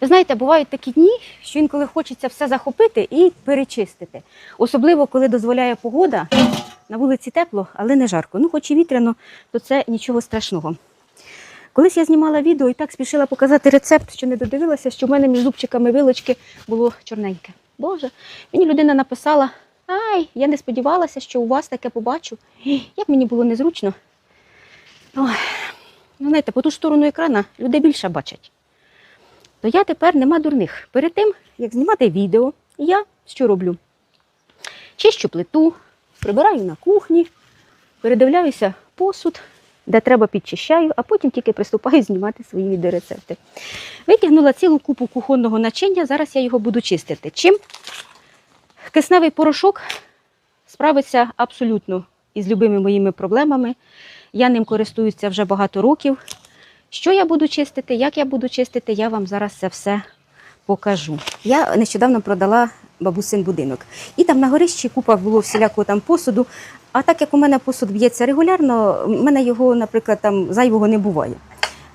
Ви знаєте, бувають такі дні, що інколи хочеться все захопити і перечистити. Особливо, коли дозволяє погода. На вулиці тепло, але не жарко. Ну, хоч і вітряно, то це нічого страшного. Колись я знімала відео і так спішила показати рецепт, що не додивилася, що в мене між зубчиками вилочки було чорненьке. Боже, мені людина написала: Ай, я не сподівалася, що у вас таке побачу. Як мені було незручно. Ой, ну, знаєте, по ту сторону екрана люди більше бачать. То я тепер нема дурних. Перед тим, як знімати відео, я що роблю? Чищу плиту, прибираю на кухні, передивляюся посуд, де треба підчищаю, а потім тільки приступаю знімати свої відеорецепти. Витягнула цілу купу кухонного начиння, зараз я його буду чистити. Чим? Кисневий порошок справиться абсолютно із любими моїми проблемами. Я ним користуюся вже багато років. Що я буду чистити, як я буду чистити, я вам зараз це все покажу. Я нещодавно продала бабусин будинок. І там на горищі купа було всілякого там посуду. А так як у мене посуд б'ється регулярно, в мене його, наприклад, там зайвого не буває.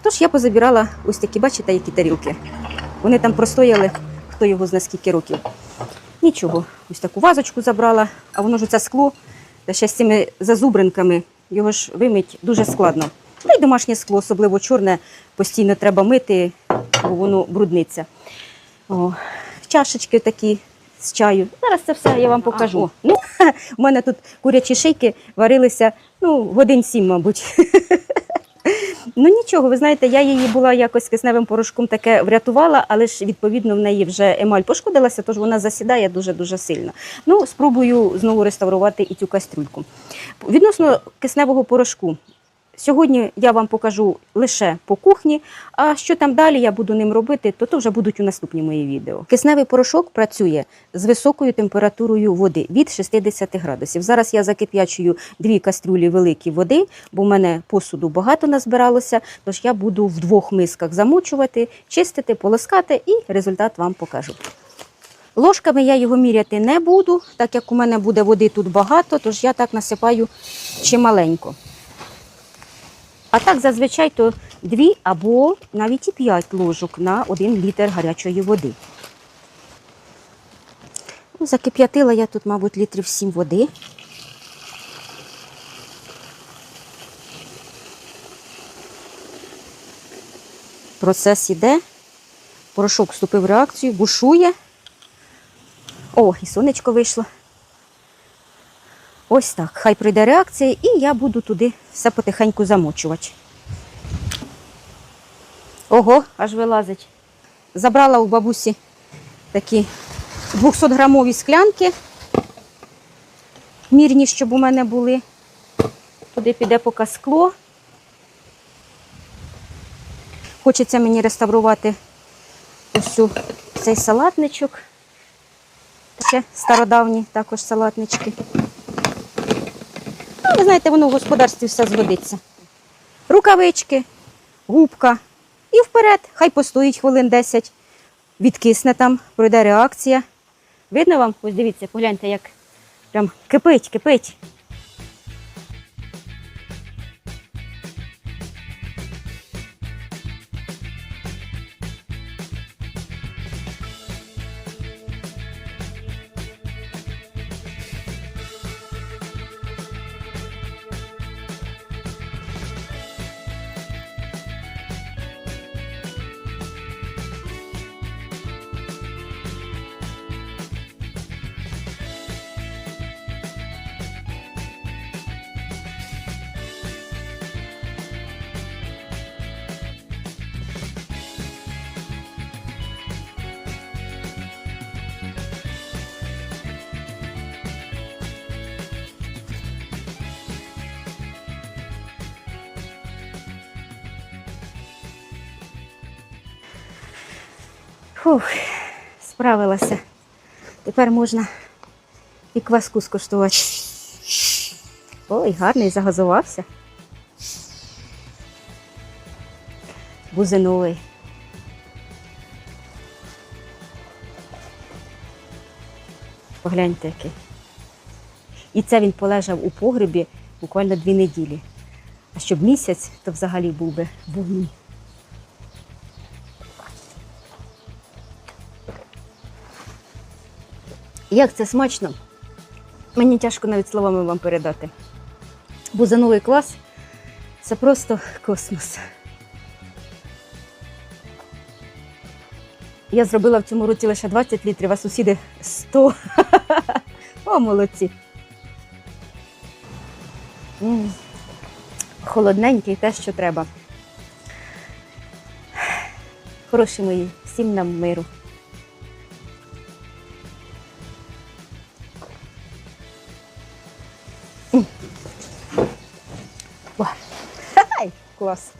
Тож я позабирала ось такі, бачите, які тарілки. Вони там простояли, хто його зна скільки років. Нічого, ось таку вазочку забрала, а воно ж це скло, та ще з цими зазубринками, його ж вимить дуже складно. Та й домашнє скло, особливо чорне, постійно треба мити, бо воно брудниться. О, чашечки такі з чаю. Зараз це все я вам покажу. Ну, у мене тут курячі шийки варилися ну, годин сім, мабуть. Ну нічого, ви знаєте, я її була якось кисневим порошком таке врятувала, але ж відповідно в неї вже емаль пошкодилася, тож вона засідає дуже-дуже сильно. Ну, спробую знову реставрувати і цю кастрюльку. Відносно кисневого порошку. Сьогодні я вам покажу лише по кухні, а що там далі я буду ним робити, то то вже будуть у наступні мої відео. Кисневий порошок працює з високою температурою води від 60 градусів. Зараз я закип'ячую дві кастрюлі великі води, бо в мене посуду багато назбиралося, тож я буду в двох мисках замочувати, чистити, полоскати і результат вам покажу. Ложками я його міряти не буду, так як у мене буде води тут багато, тож я так насипаю чималенько. А так зазвичай то дві або навіть і п'ять ложок на один літр гарячої води. Ну, Закип'ятила я тут, мабуть, літрів 7 води. Процес іде. Порошок вступив в реакцію, бушує. О, і сонечко вийшло. Ось так. Хай прийде реакція, і я буду туди все потихеньку замочувати. Ого, аж вилазить. Забрала у бабусі такі 200-грамові склянки. Мірні, щоб у мене були. Туди піде поки скло. Хочеться мені реставрувати ось цей салатничок. Таке стародавні також салатнички. Ну, ви знаєте, воно в господарстві все згодиться. Рукавички, губка. І вперед, хай постоїть хвилин 10, відкисне там, пройде реакція. Видно вам? Ось дивіться, погляньте, як прям кипить, кипить. Фух, справилася. Тепер можна і кваску скуштувати. Ой, гарний загазувався. Бузиновий. Погляньте який. І це він полежав у погребі буквально дві неділі. А щоб місяць, то взагалі був би вогні. Як це смачно, мені тяжко навіть словами вам передати. Бузановий клас це просто космос. Я зробила в цьому році лише 20 літрів, а сусіди 100. О, молодці. Холодненький, те, що треба. Хороші мої, всім нам миру. М. Ва. Хай, Клас.